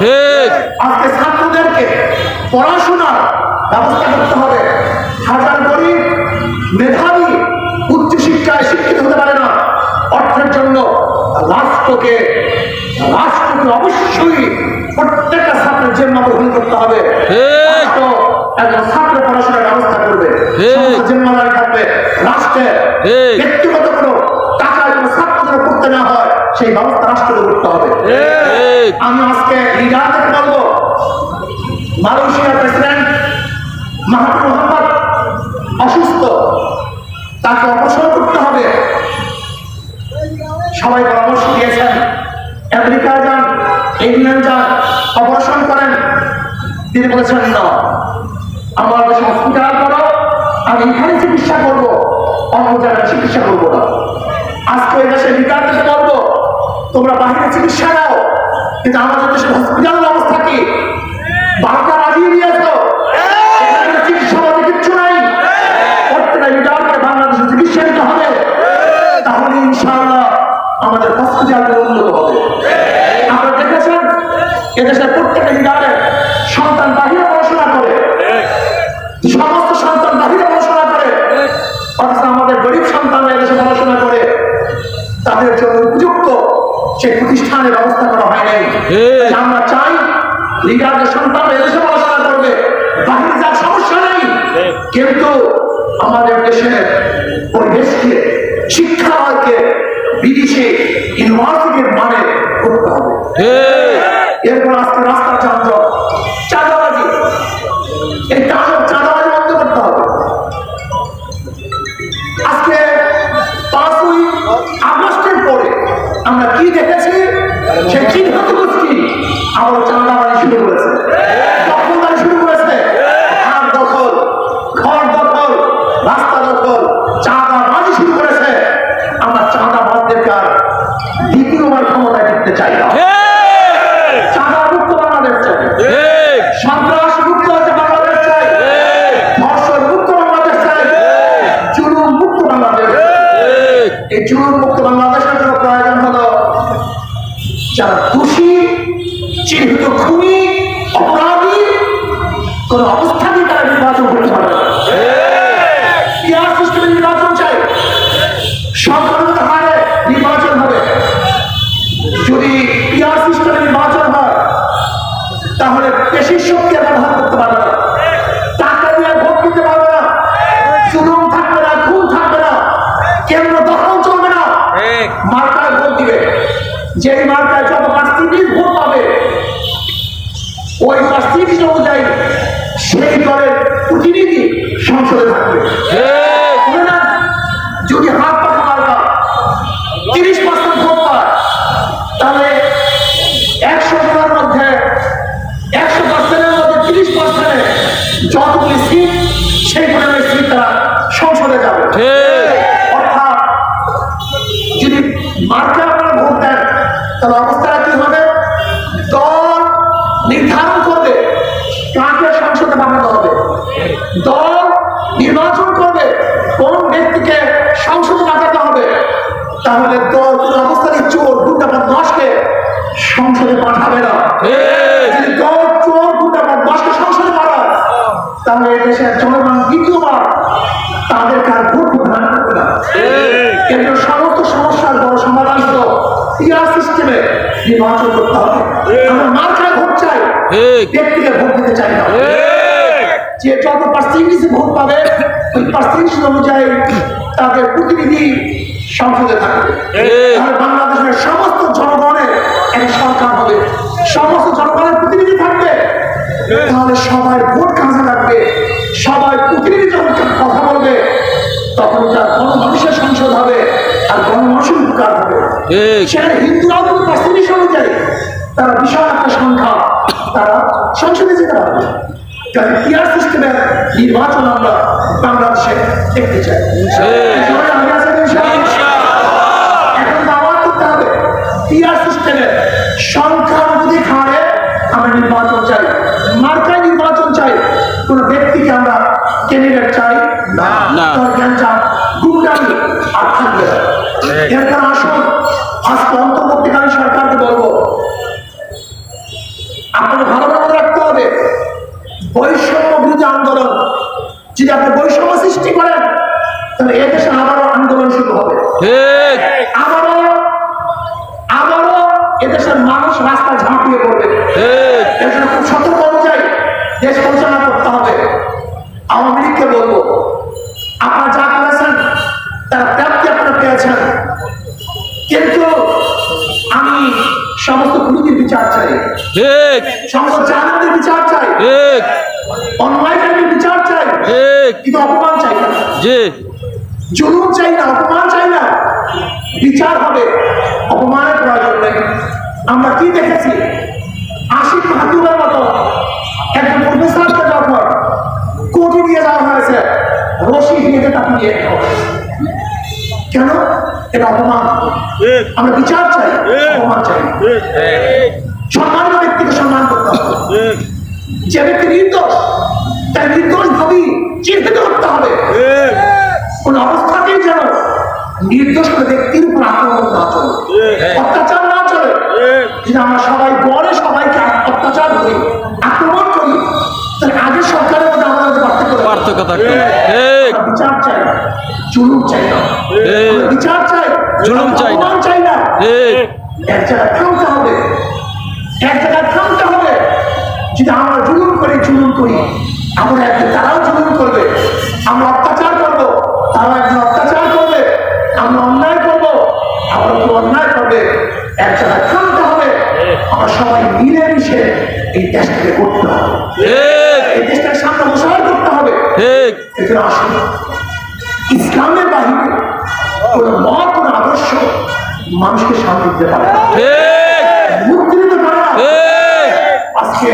ঠিক। আজকে ছাত্রদেরকে পড়াশোনার ব্যবস্থা করতে হবে। হাজার গরিব মেধাবী উচ্চশিক্ষায় শিক্ষিত হতে পারে না। অর্থের জন্য রাষ্ট্রকে রাষ্ট্রকে অবশ্যই প্রত্যেকটা ছাত্রের জেম্মা গ্রহণ করতে হবে। একজন ছাত্র পড়াশোনার ব্যবস্থা করবে। জিম্মাদারি থাকবে রাষ্ট্রের ব্যক্তিগত কোনো টাকা ছাত্রদের করতে না হয় সেই ব্যবস্থা রাষ্ট্রকে করতে হবে। আমি আজকে লিডারদের বলব মালয়েশিয়ার প্রেসিডেন্ট মাহাতুর মোহাম্মদ অসুস্থ। তাকে অপসারণ করতে হবে। সবাই পরামর্শ দিয়েছেন আমেরিকা যান, ইংল্যান্ড যান, অপারেশন করেন। তিনি বলেছেন, না, আমার দেশে হসপিটাল করো, আমি এখানে চিকিৎসা করব, অন্য জায়গায় চিকিৎসা করব না। আজকে এই দেশের লিডারদের বলব তোমরা বাহিরে চিকিৎসা নাও। কিন্তু আমাদের দেশের হসপিটালের অবস্থা কি? বারোটা বাজিয়ে দিয়েছ। চিকিৎসা চিকিৎসা নিতে হবে। তাহলে ইনশাআল্লাহ আপনারা দেখেছেন? এদেশের প্রত্যেকটা বাহিরে পড়াশোনা করে। সমস্ত সন্তান বাহিরে পড়াশোনা করে। অথচ আমাদের গরিব সন্তানরা এদেশে পড়াশোনা করে। তাদের জন্য উপযুক্ত সেই প্রতিষ্ঠানের হয় নাই আমরা চাই লিডারদের সন্তান এদেশে পড়াশোনা করবে। বাহির যার সমস্যা নেই। কিন্তু আমাদের দেশের পরিবেশকে শিক্ষাকে বিদেশে ইউনিভার্সিটির মানে করতে হবে। ঠিক এই পিয়ার সিস্টেমে নির্বাচন করতে হবে। আমরা মার্কায় ভোট চাই। ব্যক্তিকে ভোট দিতে চাই না। যে যত পার্সেন্টেজ ভোট পাবে ওই পার্সেন্টেজ অনুযায়ী তাদের প্রতিনিধি সংসদে থাকবে। তাহলে বাংলাদেশের সমস্ত জনগণের এক সরকার হবে। সমস্ত জনগণের প্রতিনিধি থাকবে। তাহলে সবাই ভোট কাজে লাগবে সবাই প্রতিনিধি যখন কথা বলবে তখন তার গণমানুষের সেখানে হিন্দুরাও যদি পার্সেন্টেজ অনুযায়ী তারা বিশাল একটা সংখ্যা তারা সংসদে যেতে পারবে কারণ পিয়ার সিস্টেমের নির্বাচন আমরা বাংলাদেশে দেখতে চাই। ঠিক অন্যায়কারীর বিচার চাই ঠিক কিন্তু অপমান চাই না। জি জুলুম চাই না অপমান চাই না। বিচার হবে অপমানের প্রয়োজন নেই। আমরা কি দেখেছি? আশিক মাহাতুরের মতো প্রফেসরকে যখন কোর্টে নিয়ে যাওয়া হয়েছে রশি দিয়ে তাকে নিয়ে কেন? এটা অপমান। আমরা বিচার চাই অপমান চাই। না। সম্মানিত ব্যক্তিকে সম্মান করতে হবে যে ব্যক্তি নির্দোষ তার নির্দোষ ভাবি চিহ্নিত করতে হবে। কোন অবস্থাতেই যেন নির্দোষ ব্যক্তির উপর আক্রমণ না চলে। অত্যাচার না চলে। যদি আমরা সবাই বলে সবাইকে অত্যাচার করি আক্রমণ করি তাহলে আগের সরকারের মধ্যে আমাদের পার্থক্য। পার্থক্য থাকবে বিচার চাই না জুলুম চাই না। বিচার চাই জুলুম চাই না। চাই না। ঠিক এক জায়গায় থামতে হবে এক জায়গায় যদি আমরা জুলুম করি জুলুম করি আমরা একদিন তারাও জুলুম করবে। আমরা অত্যাচার করব তারাও একদিন অত্যাচার করবে। আমরা অন্যায় করব আমরা কেউ অন্যায় করবে। এক জায়গায় হবে। আমরা সবাই মিলেমিশে এই দেশটাকে করতে হবে। এই দেশটাকে সামনে প্রসার করতে হবে। এখানে আসুন। ইসলামের বাহিরে কোন মত কোন আদর্শ মানুষকে শান্তি দিতে পারে না। ঠিক মুক্তি দিতে পারে না। ঠিক আজকে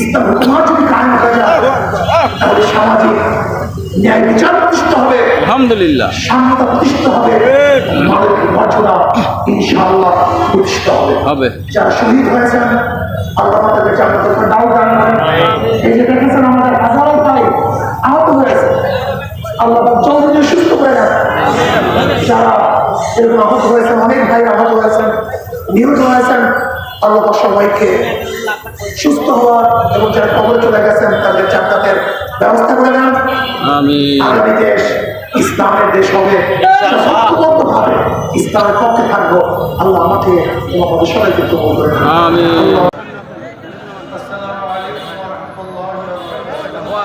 ইসলাম হুকুমাত যদি কায়েম হয়ে যায় তাহলে সামাজিক ন্যায় বিচার প্রতিষ্ঠিত হবে আলহামদুলিল্লাহ। সাম্যতা প্রতিষ্ঠিত হবে মানবিক মর্যাদা ইনশাআল্লাহ প্রতিষ্ঠিত হবে। হবে। যারা শহীদ হয়েছেন আল্লাহ তাদের জান্নাতের দাও দান করেন। এই যে দেখেছেন আমাদের হাজারো ভাই আহত হয়েছে। আল্লাহ জলদি সুস্থ করে দেন। যারা এরকম আহত হয়েছেন অনেক ভাই আহত হয়েছেন নিহত হয়েছেন আল্লাহ সবাইকে সুস্থ হওয়ার এবং যারা কবরে চলে গেছেন তাদের জান্নাতের ব্যবস্থা করে দেন। আমি আগামী দেশ ইসলামের দেশ হবে। ভাবে ইসলামের পক্ষে থাকব। আল্লাহ আমাকে তোমাদের সবাইকে কবুল করে নেন। আমি আসসালামু আলাইকুম ওয়া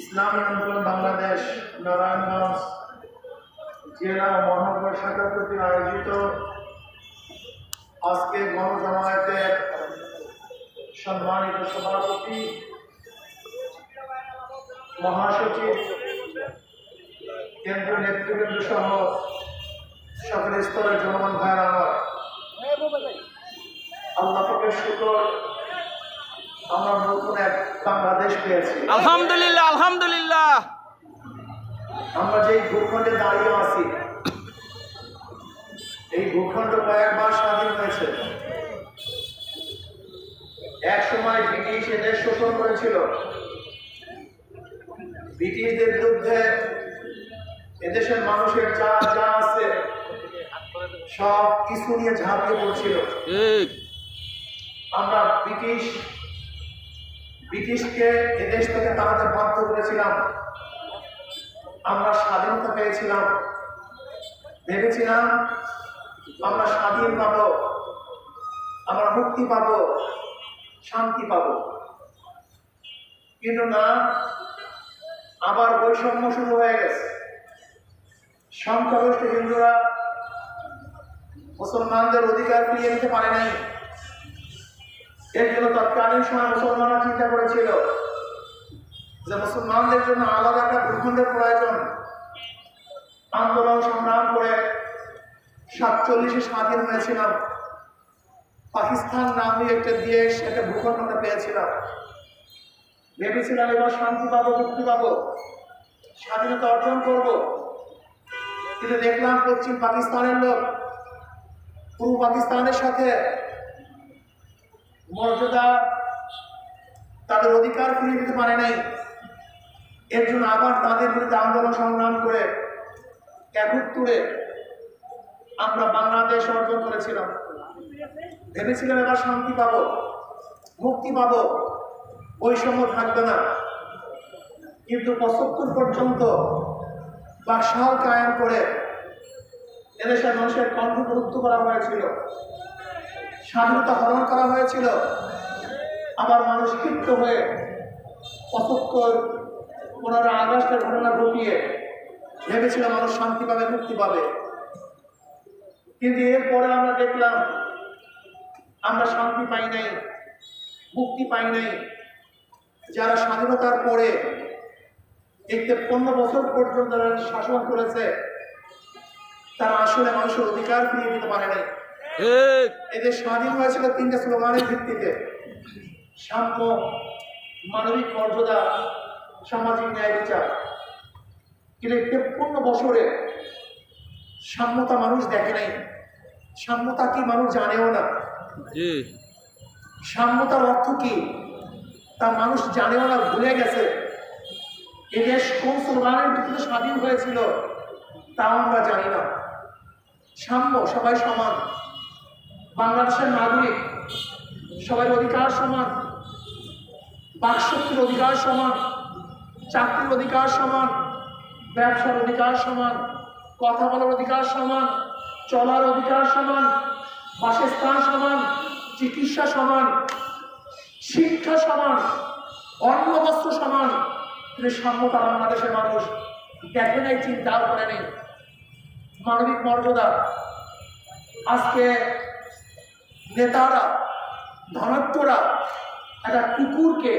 ইসলামী আন্দোলন বাংলাদেশ, নারায়ণগঞ্জ জেলা মহানগর শাখা কর্তৃক আয়োজিত আজকে গণজামায়াতের সম্মানিত সভাপতি, মহাসচিব কেন্দ্র নেতৃবৃন্দ সহ সকল স্তরের জনগণ ভাইয়ের আমার। আল্লাহ পাকের শুকর আমরা নতুন এক বাংলাদেশ পেয়েছি। আলহামদুলিল্লাহ আলহামদুলিল্লাহ। আমরা যেই ভূখণ্ডে দাঁড়িয়ে আছি এই ভূখণ্ড কয়েকবার স্বাধীন হয়েছে। এক সময় ব্রিটিশ এদের শোষণ করেছিল। ব্রিটিশদের বিরুদ্ধে এদেশের মানুষের যা যা আছে সব কিছু নিয়ে ঝাঁপিয়ে পড়ছিল। আমরা ব্রিটিশ ব্রিটিশকে এদেশ থেকে তাড়াতে বাধ্য করেছিলাম। আমরা স্বাধীনতা পেয়েছিলাম। ভেবেছিলাম আমরা স্বাধীন পাব, আমরা মুক্তি পাব, শান্তি পাব। কিন্তু না, আবার বৈষম্য শুরু হয়ে গেছে। সংখ্যাগরিষ্ঠ হিন্দুরা মুসলমানদের অধিকার ফিরিয়ে নিতে পারে নাই এর জন্য তৎকালীন সময় মুসলমানরা চিন্তা করেছিল যে মুসলমানদের জন্য আলাদা একটা ভূখণ্ডের প্রয়োজন। আন্দোলন সংগ্রাম করে সাতচল্লিশে স্বাধীন হয়েছিলাম। পাকিস্তান নাম নামে একটা দেশ, একটা ভূখণ্ড পেয়েছিলাম। ভেবেছিলাম এবার শান্তি পাবো, মুক্তি পাবো, স্বাধীনতা অর্জন করব। কিন্তু দেখলাম পশ্চিম পাকিস্তানের লোক, পূর্ব পাকিস্তানের সাথে মর্যাদা তাদের অধিকার ফিরিয়ে দিতে পারে নাই। এর জন্য আবার তাদের বিরুদ্ধে আন্দোলন সংগ্রাম করে একত্তরে আমরা বাংলাদেশ অর্জন করেছিলাম। ভেবেছিলাম এবার শান্তি পাবো, মুক্তি পাবো, বৈষম্য থাকবে না। কিন্তু পঁচাত্তর পর্যন্ত বা বাকশাল কায়েম করে এদেশের মানুষের কণ্ঠপ্রুদ্ধ করা হয়েছিল। স্বাধীনতা হরণ করা হয়েছিল। আবার মানুষ ক্ষিপ্ত হয়ে পঁচাত্তর পনেরো আগস্টের ঘটনা ঘটিয়ে ভেবেছিল মানুষ শান্তি পাবে, মুক্তি পাবে। কিন্তু এরপরে আমরা দেখলাম, আমরা শান্তি পাই নাই, মুক্তি পাই নাই। যারা স্বাধীনতার পরে এই পনেরো বছর পর্যন্ত শাসন করেছে, তারা আসলে মানুষের অধিকার ফিরিয়ে দিতে পারে নাই। এদের স্বাধীন হয়েছিল তিনটা স্লোগানের ভিত্তিতে সাম্য মানবিক মর্যাদা সামাজিক ন্যায় বিচার। কিন্তু তেপ্পন্ন বছরে সাম্যতা মানুষ দেখে নাই। সাম্যতা কি মানুষ জানেও না। সাম্যতার অর্থ কি? তা মানুষ জানেও না ভুলে গেছে। এদেশ কোন স্লোগানের ভিত্তিতে স্বাধীন হয়েছিল তাও আমরা জানি না। সাম্য সবাই সমান। বাংলাদেশের নাগরিক সবার অধিকার সমান বাকশক্তির অধিকার সমান, চাকরির অধিকার সমান, ব্যবসার অধিকার সমান, কথা বলার অধিকার সমান, চলার অধিকার সমান, বাসস্থান সমান, চিকিৎসা সমান, শিক্ষা সমান অন্ন বস্ত্র সমান, কিন্তু সাম্যতা বাংলাদেশের মানুষ দেখে নাই, চিন্তাও করে নেই। মানবিক মর্যাদা, আজকে নেতারা ধনত্বরা একটা কুকুরকে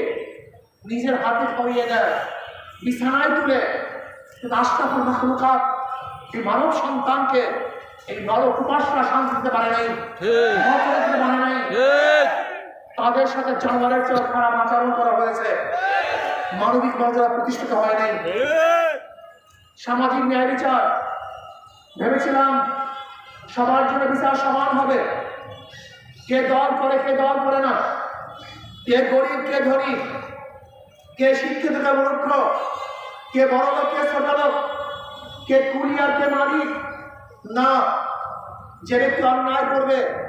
নিজের হাতে খাইয়ে দেয় বিছানায় তুলে রাষ্ট্রপুর মাহলুকাত এই মানব সন্তানকে এই নরক উপাসনা শান্তি দিতে পারে নাই দিতে পারে নাই। তাদের সাথে জানোয়ারের চেয়ে খারাপ আচরণ করা হয়েছে। মানবিক মর্যাদা প্রতিষ্ঠিত হয় নাই। সামাজিক ন্যায় বিচার ভেবেছিলাম সবার জন্য বিচার সমান হবে। কে দল করে, কে দল করে না? কে গরিব, কে ধনী? কে শিক্ষিত, কে মূর্খ? কে বড় লোক, কে ছোট লোক? কে কুলি আর কে মালিক? না, যে ব্যক্তি অন্যায় করবে,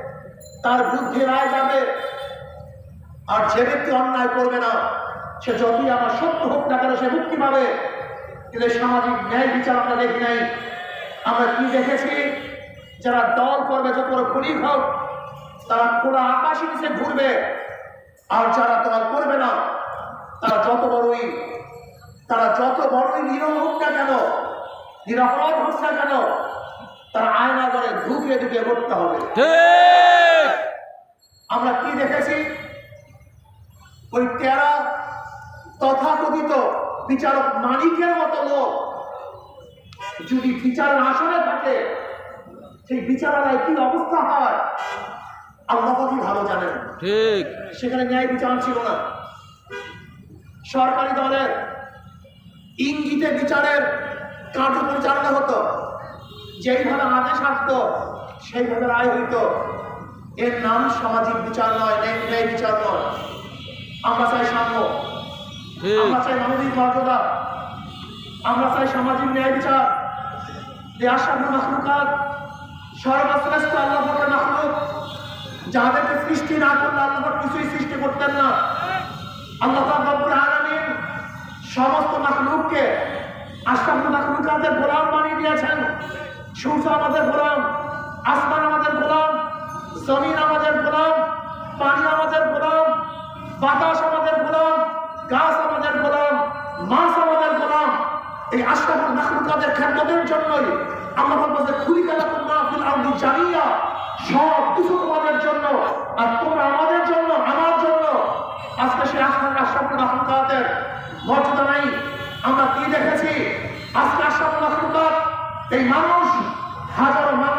তার বুদ্ধি রায় যাবে। আর যে ব্যক্তি অন্যায় করবে না, সে যদি আমার সত্য হোক না কেন, সে মুক্তি পাবে। কিন্তু সামাজিক ন্যায় বিচার আমরা দেখি নাই। আমরা কি দেখেছি? যারা দল করবে, যত বড় হোক তারা খোলা আকাশে নিচে ঘুরবে। আর যারা দল করবে না তারা যত বড়ই তারা যত বড়ই নিরহ হোক না কেন নিরাপরাধ হোক না কেন তারা আয়না করে ঢুকে ঢুকে করতে হবে আমরা কি দেখেছি? ওই তেরা তথাকথিত বিচারক মালিকের মতো লোক। যদি বিচারের আসনে থাকে সেই বিচারালয় কি অবস্থা হয়? আল্লাহ ভালো জানেন। ঠিক। সেখানে ন্যায় বিচার ছিল না। সরকারি দলের ইঙ্গিতে বিচারের কার্য পরিচালনা হতো। যেইভাবে আদেশ আসতো সেইভাবে রায় হইত। এর নাম সামাজিক বিচার নয় ন্যায় বিচার নয়। আমরা চাই সাম্য। আমরা চাই মানবিক মর্যাদা। আমরা চাই সামাজিক ন্যায় বিচার। যে আশাবুল মাহলুকাত সর্বশ্রেষ্ঠ আল্লাহ মাহলুক যাদেরকে সৃষ্টি না করলে আল্লাহ কিছুই সৃষ্টি করতেন না। আল্লাহ রব্বুল আলামিন সমস্ত মাহলুককে আশরাফুল মাহলুকাতের গোলাম বানিয়ে দিয়েছেন। সূর্য আমাদের গোলাম, আসমান আমাদের গোলাম, জমিন আমাদের গোলাম, পানি আমাদের গোলাম, বাতাস আমাদের গোলাম, গাছ আমাদের গোলাম, মাছ আমাদের গোলাম। এই আশরাফুল মাহলুকাতের খেদমতের জন্যই আল্লাহ বলতে খুলি খেলা তোমরা ফিল আরদি জানিয়া সব কিছু তোমাদের জন্য আর তোমরা আমাদের জন্য, আমার জন্য। আজকে সে আসান রাষ্ট্রপতি আহমদাদের মর্যাদা নাই। আমরা কি দেখেছি? আজকে আসান এই মানুষ হাজারো মানুষ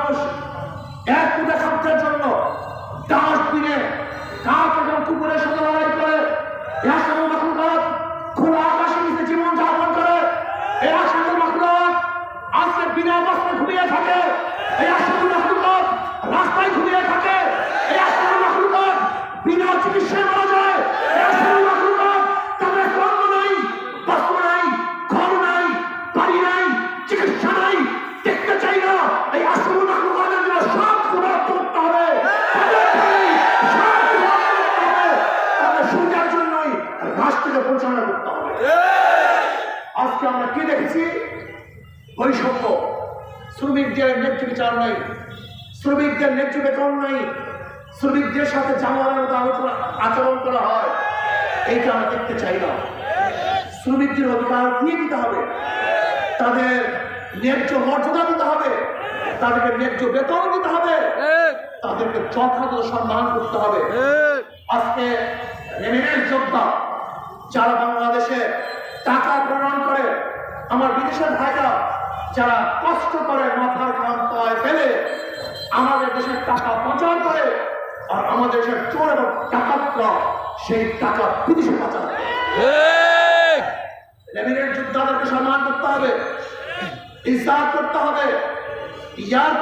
বৈষম্য। শ্রমিকদের ন্যায্য বিচার নেই। শ্রমিকদের ন্যায্য বেতন নেই। শ্রমিকদের সাথে জানোয়ারের মতো আলোচনা, আচরণ করা হয়। এইটা আমরা দেখতে চাই না। শ্রমিকদের অধিকার দিয়ে দিতে হবে। তাদের ন্যায্য মর্যাদা দিতে হবে। তাদেরকে ন্যায্য বেতন দিতে হবে। তাদেরকে যথাযথ সম্মান করতে হবে। আজকে রেমিনেন্স যোদ্ধা যারা বাংলাদেশে টাকা প্রেরণ করে, আমার বিদেশের ভাইরা যারা কষ্ট করে মাথার ঘাম পায় ফেলে আমাদের দেশের টাকা পাচার করে আর আমাদের দেশের চোর এবং টাকা সেই টাকা বিদেশে পাচার করে। যোদ্ধাদেরকে সম্মান করতে হবে ইজাত করতে হবে ইয়ার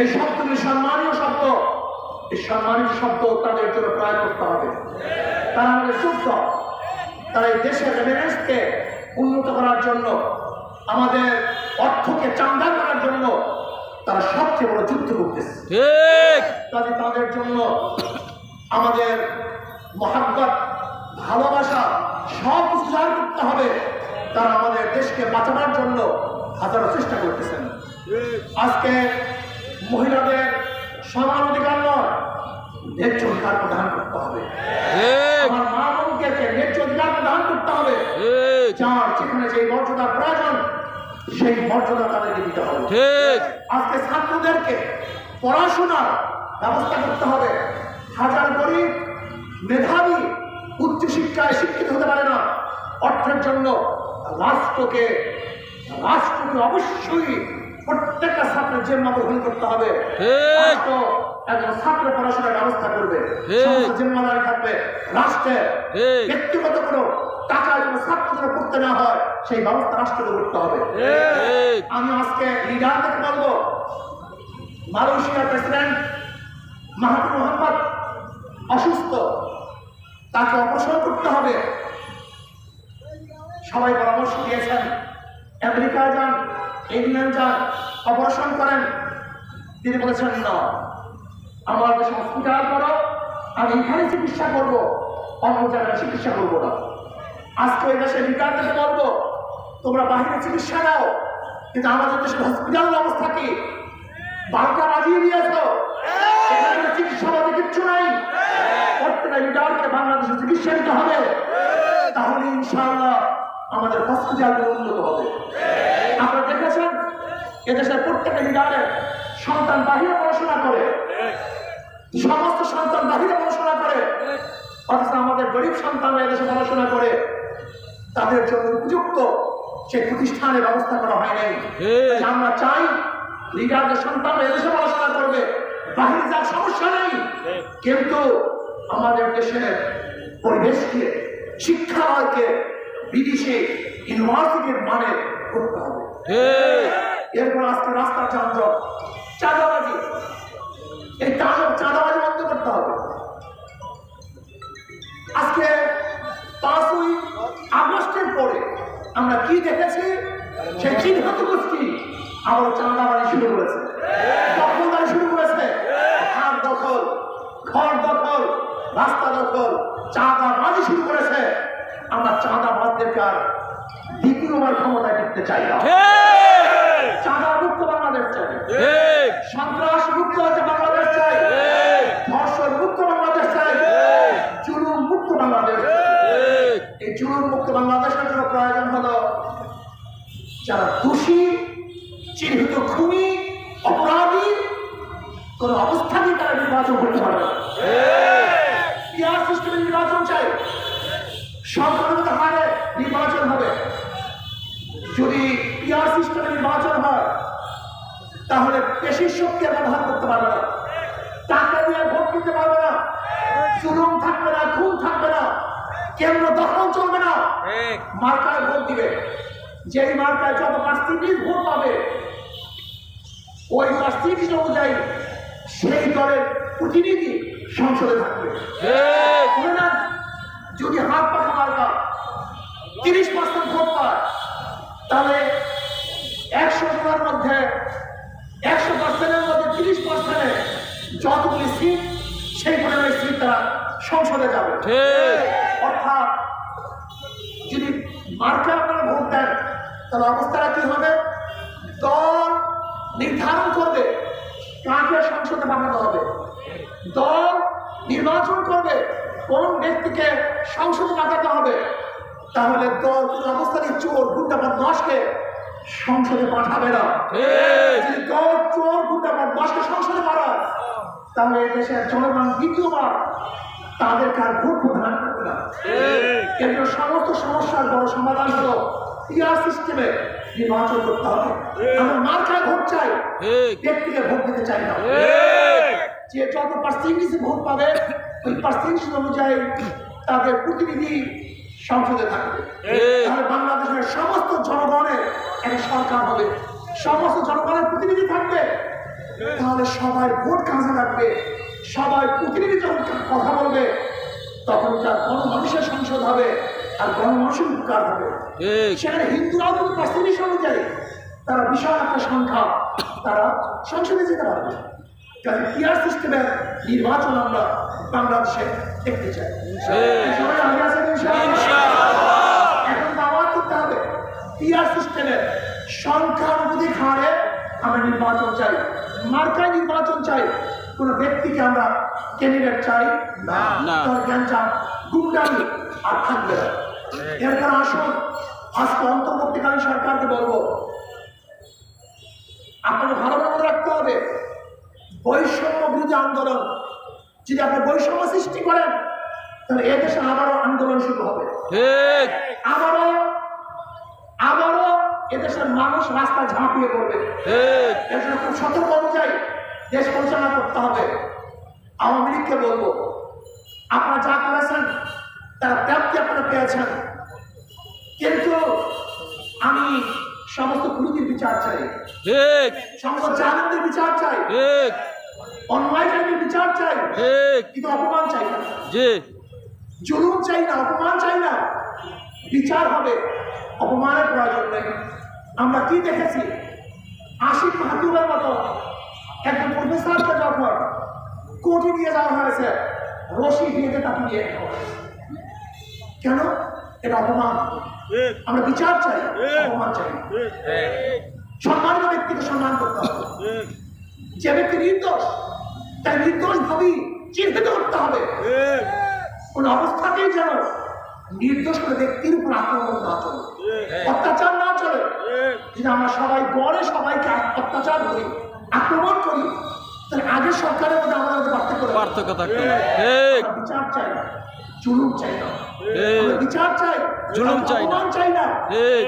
যে শব্দগুলি সম্মানীয় শব্দ? এই সম্মানিত শব্দ তাদের জন্য প্রয়োগ করতে হবে। তারা আমাদের যোগ্য তারা এই দেশের রেমিনেন্সকে উন্নত করার জন্য আমাদের অর্থকে চাঙ্গা করার জন্য তারা সবচেয়ে বড় যুদ্ধ করতেছে। কাজে তাদের জন্য আমাদের মহাব্বত ভালোবাসা সব কিছু করতে হবে তারা আমাদের দেশকে বাঁচানোর জন্য হাজারো চেষ্টা করতেছেন। আজকে মহিলাদের সমান অধিকার নয় ন্যায্য অধিকার প্রদান করতে হবে। আমার মা বোনকে ন্যায্য অধিকার প্রদান করতে হবে। ঠিক। যার যেখানে যে মর্যাদার প্রয়োজন সেই মর্যাদা তাদেরকে দিতে হবে। ঠিক। আজকে ছাত্রদেরকে পড়াশোনার ব্যবস্থা করতে হবে। হাজার গরিব মেধাবী উচ্চশিক্ষায় শিক্ষিত হতে পারে না। অর্থের জন্য রাষ্ট্রকে রাষ্ট্রকে অবশ্যই প্রত্যেকটা ছাত্রের জেম্মা গ্রহণ করতে হবে। একজন ছাত্র পড়াশোনার ব্যবস্থা করবে। জিম্মাদারি থাকবে রাষ্ট্রের ব্যক্তিগত কোনো টাকা যেন ছাত্রদের করতে না হয় সেই ব্যবস্থা রাষ্ট্রকে করতে হবে। আমি আজকে বলব মালয়েশিয়ার প্রেসিডেন্ট মাহাতুর মোহাম্মদ অসুস্থ তাকে অপারেশন করতে হবে। সবাই পরামর্শ দিয়েছেন আমেরিকা যান। ইংল্যান্ড যান অপারেশন করেন। তিনি বলেছেন, না, আমার দেশে হসপিটাল করো, আমি এখানে চিকিৎসা করব, অন্য জায়গায় চিকিৎসা করব না। আজকে ওই দেশের লিডারদেরকে বলব, তোমরা বাহিরে চিকিৎসা নাও, কিন্তু আমাদের দেশের হসপিটালের অবস্থা কি? বারোটা বাজিয়ে দিয়েছ চিকিৎসা বলতে কিচ্ছু নাই। প্রত্যেকটা লিডারকে বাংলাদেশে চিকিৎসা নিতে হবে। তাহলে ইনশাআল্লাহ আমাদের হসপিটালগুলো উন্নত হবে। আপনারা দেখেছেন? এদেশের প্রত্যেকটা লিডারের সন্তান বাহিরে পড়াশোনা করে। সমস্ত সন্তান বাহিরে পড়াশোনা করে। অথচ আমাদের গরিব সন্তানরা এদেশে পড়াশোনা করে। তাদের জন্য উপযুক্ত সেই প্রতিষ্ঠানের ব্যবস্থা করা হয় নাই। আমরা চাই লিডারদের সন্তানরা এদেশে পড়াশোনা করবে। বাহিরে যার সমস্যা নেই। কিন্তু আমাদের দেশের পরিবেশকে, শিক্ষালয়কে বিদেশে ইউনিভার্সিটির মানে করতে হবে। এরপর আজকে রাস্তা যানজট চাঁদাবাজি। এই চাঁদা চাঁদাবাজি বন্ধ করতে হবে। আজকে পাঁচই আগস্টের পরে আমরা কি দেখেছি? সেই চিহ্নিত গোষ্ঠী আবার চাঁদাবাজি শুরু করেছে। দখলদারি শুরু করেছে। হাত দখল ঘর দখল রাস্তা দখল চাঁদাবাজি শুরু করেছে। আমরা চাঁদাবাদদেরকে আর দ্বিতীয়বার ক্ষমতায় দেখতে চাই না ঠিক চাঁদা মুক্ত বাংলাদেশ চাই ঠিক সন্ত্রাস মুক্ত হচ্ছে বাংলাদেশ চাই ঠিক ধর্ষণ মুক্ত বাংলাদেশ চাই জুলুম মুক্ত বাংলাদেশ চাই। ঠিক এই জুলুম মুক্ত বাংলাদেশের জন্য প্রয়োজন হলো যারা দোষী চিহ্নিত খুনি অপরাধী কোন অবস্থাতেই তারা নির্বাচন করতে পারবে না পিয়ার সিস্টেমে নির্বাচন চাই সংখ্যালঘুতে হারে নির্বাচন হবে যদি পিয়ার সিস্টেমে নির্বাচন হয় শক্তি ব্যবহার করতে পারবে না। টাকা দিয়ে ভোট কিনতে পারবে না। জুলুম থাকবে না খুন থাকবে না। কেন্দ্র দখল চলবে না। মার্কায় ভোট দিবে। যেই মার্কায় যত পার্সেন্টেজ ভোট পাবে ওই পার্সেন্টেজ অনুযায়ী সেই দলের প্রতিনিধি সংসদে থাকবে। যদি হাত পাখা মার্কা তিরিশ পার্সেন্ট ভোট পায় তাহলে একশো জনের মধ্যে একশো পার্সেন্টের মধ্যে তিরিশ পার্সেন্টে যতগুলি সিট সেই পরিমাণের সিট তারা সংসদে যাবে। অর্থাৎ যদি মার্কে আপনারা ভোট দেন তাহলে অবস্থাটা কি হবে? দল নির্ধারণ করবে কাকে সংসদে পাঠানো হবে। দল নির্বাচন করবে কোন ব্যক্তিকে সংসদে পাঠাতে হবে। তাহলে দল কোন অবস্থায় চোর গুন্ডাবাদ নসকে সংসদে পাঠাবে না। নসকে সংসদে পাঠায়। তাহলে দেশের জনগণ দ্বিতীয়বার তাদেরকে আর ভোট প্রদান করবে না। সমস্ত সমস্যার বড় সমাধান হলো সিস্টেমে নির্বাচন করতে হবে। আমরা মার্কায় ভোট চাই। ব্যক্তিকে ভোট দিতে চাই না। যে যত পার্সেন্টেজ ভোট পাবে ওই পার্সেন্টেজ অনুযায়ী তাদের প্রতিনিধি সংসদে থাকবে। তাহলে বাংলাদেশের সমস্ত জনগণের একটা সরকার হবে। সমস্ত জনগণের প্রতিনিধি থাকবে। তাহলে সবাই ভোট কাজে লাগবে। সবাই প্রতিনিধি যখন কথা বলবে তখন তার গণমানুষের সংসদ হবে আর গণমানুষের উপকার হবে। সেখানে হিন্দুরাও যদি পার্সেন্টেজ অনুযায়ী তারা বিশাল একটা সংখ্যা তারা সংসদে যেতে পারবে। কাজে পিয়ার সিস্টেমের নির্বাচন আমরা বাংলাদেশে দেখতে চাই। সবাই রাজি আছেন ইনশাআল্লাহ? এখন দাওয়াত করতে হবে পিয়ার সিস্টেমের সংখ্যানুপাতিক হারে আমরা নির্বাচন চাই মার্কায় নির্বাচন চাই কোন ব্যক্তিকে আমরা ক্যান্ডিডেট চাই না। না। জ্ঞান চান গুন্ডামি আর থাকবে না। এর আসুন আজকে অন্তর্বর্তীকালীন সরকারকে বলব আপনাকে ভালো মনে রাখতে হবে বৈষম্য বিরোধী আন্দোলন যদি আপনি বৈষম্য সৃষ্টি করেন তাহলে এদেশে আবারও আন্দোলন শুরু হবে। আবারও আবারও এদেশের মানুষ রাস্তায় ঝাঁপিয়ে পড়বে। এর জন্য খুব সতর্ক অনুযায়ী দেশ পরিচালনা করতে হবে। আওয়ামী লীগকে বলব আপনারা যা করেছেন তার প্রাপ্তি আপনারা পেয়েছেন। কিন্তু আমি সমস্ত খুনিদের বিচার চাই। সমস্ত জাহানদের বিচার চাই। অন্যায়কারীদের বিচার চাই। কিন্তু অপমান চাই না। জুলুম চাই না অপমান চাই না। বিচার হবে। অপমানের প্রয়োজন নেই। আমরা কি দেখেছি? আশিক মাহাতুরের মতো একজন প্রফেসরকে যখন কোর্টে নিয়ে যাওয়া হয়েছে, রশি দিয়ে তাকে নিয়ে কেন? এটা অপমান। আমরা বিচার চাই, অপমান চাই। সম্মানিত ব্যক্তিকে সম্মান করতে হবে। যে ব্যক্তি নির্দোষ, তাই নির্দোষ ভাবি চিহ্নিত করতে হবে। কোন অবস্থাতেই যেন নির্দোষ করে ব্যক্তির উপর আক্রমণ না চলে অত্যাচার না চলে যদি আমরা সবাই গড়ে সবাইকে অত্যাচার করি আক্রমণ করি তাহলে আগের সরকারের মধ্যে আমাদের মধ্যে পার্থক্য পার্থক্য থাকতো বিচার চাই না। জুলুম চাই না। বিচার চাই জুলুম চাই না। চাই না। ঠিক।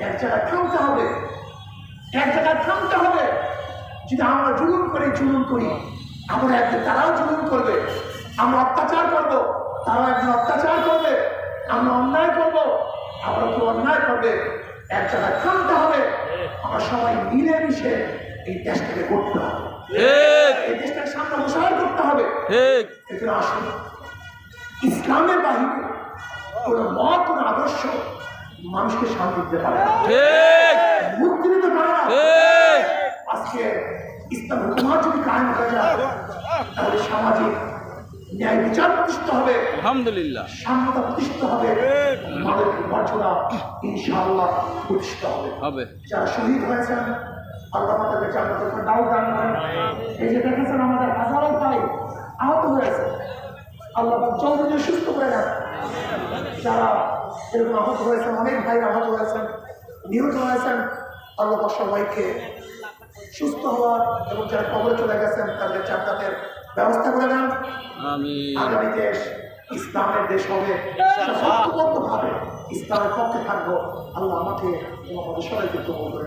এক জায়গায় থামতে হবে। এক জায়গায় থামতে হবে। যদি আমরা জুলুম করি জুলুম করি আমরা একদিন তারাও জুলুম করবে। আমরা অত্যাচার করব তারাও একদিন অত্যাচার করবে। আমরা অন্যায় করব আমরা কেউ অন্যায় করবে। এক জায়গায় থামতে হবে। আমরা সবাই মিলেমিশে এই দেশটাকে করতে হবে। এই দেশটাকে সামনে প্রসার করতে হবে। এখানে আসুন। ইসলামের বাহিনী কোন মত কোন আদর্শ মানুষকে শান্তি দিতে পারে মুক্তি দিতে পারে না। আজকে ইসলাম হুকুমাত যদি কায়েম হয়ে যায় তাহলে সামাজিক ন্যায় বিচার প্রতিষ্ঠিত হবে। আলহামদুলিল্লাহ। সাম্যতা প্রতিষ্ঠিত হবে। মানবিক মর্যাদা ইনশাআল্লাহ প্রতিষ্ঠিত হবে। হবে। যারা শহীদ হয়েছেন আল্লাহ তাদেরকে জান্নাতুল ফেরদাউস দান করেন এই যে দেখেছেন আমাদের হাজারো ভাই আহত হয়েছে। আল্লাহ জলদি সুস্থ করে দেন যারা এরকম আহত হয়েছেন অনেক ভাই আহত হয়েছেন নিহত হয়েছেন আল্লাহ সবাইকে সুস্থ হওয়ার এবং যারা কবরে চলে গেছেন তাদের জান্নাতের ব্যবস্থা করে দেন। আগামী দেশ ইসলামের দেশ হবে। ইসলামের পক্ষে থাকব। আল্লাহ আমাকে তোমাদের সবাইকে করে